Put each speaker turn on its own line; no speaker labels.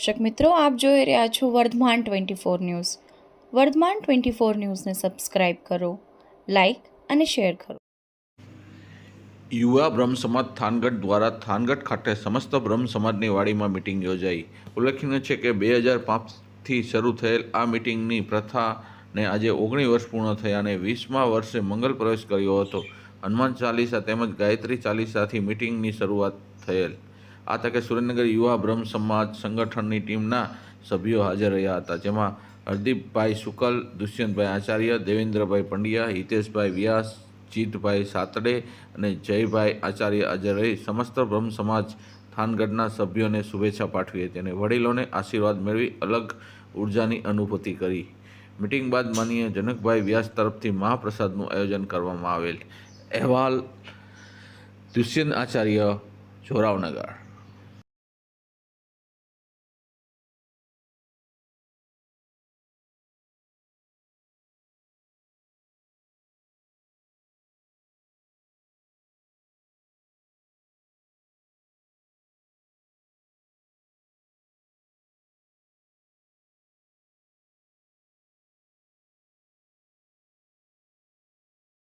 દર્શક મિત્રો, આપ જોઈ રહ્યા છો Vardhman twenty four news. Vardhman twenty four ન્યૂઝને સબસ્ક્રાઇબ કરો, લાઇક અને શેર કરો.
યુવા બ્રહ્મ સમાજ થાનગઢ દ્વારા થાનગઢ ખાતે સમસ્ત બ્રહ્મ સમાજની વાડીમાં મિટિંગ યોજાઈ. ઉલ્લેખનીય છે કે બે હજાર પાંચથી શરૂ થયેલ આ મિટિંગની પ્રથાને આજે ઓગણીસ વર્ષ પૂર્ણ થયા અને વીસમા વર્ષે મંગલ પ્રવેશ કર્યો હતો. હનુમાન ચાલીસા તેમજ ગાયત્રી ચાલીસાથી મિટિંગની શરૂઆત થયેલ. આ તકે સુરેન્દ્રનગર યુવા બ્રહ્મ સમાજ સંગઠનની ટીમના સભ્યો હાજર રહ્યા હતા, જેમાં હરદીપભાઈ શુકલ દુષ્યંતભાઈ આચાર્ય, દેવેન્દ્રભાઈ પંડ્યા, હિતેશભાઈ વ્યાસ, જીતભાઈ સાતડે અને જયભાઈ આચાર્ય હાજર રહી. સમસ્ત બ્રહ્મ સમાજ થાનગઢના સભ્યોને શુભેચ્છા પાઠવી હતી અને વડીલોને આશીર્વાદ મેળવી અલગ ઉર્જાની અનુભૂતિ કરી. મિટિંગ બાદ માનીય જનકભાઈ વ્યાસ તરફથી મહાપ્રસાદનું આયોજન કરવામાં આવેલ. અહેવાલ, દુષ્યંત આચાર્ય, જોરાવનગર.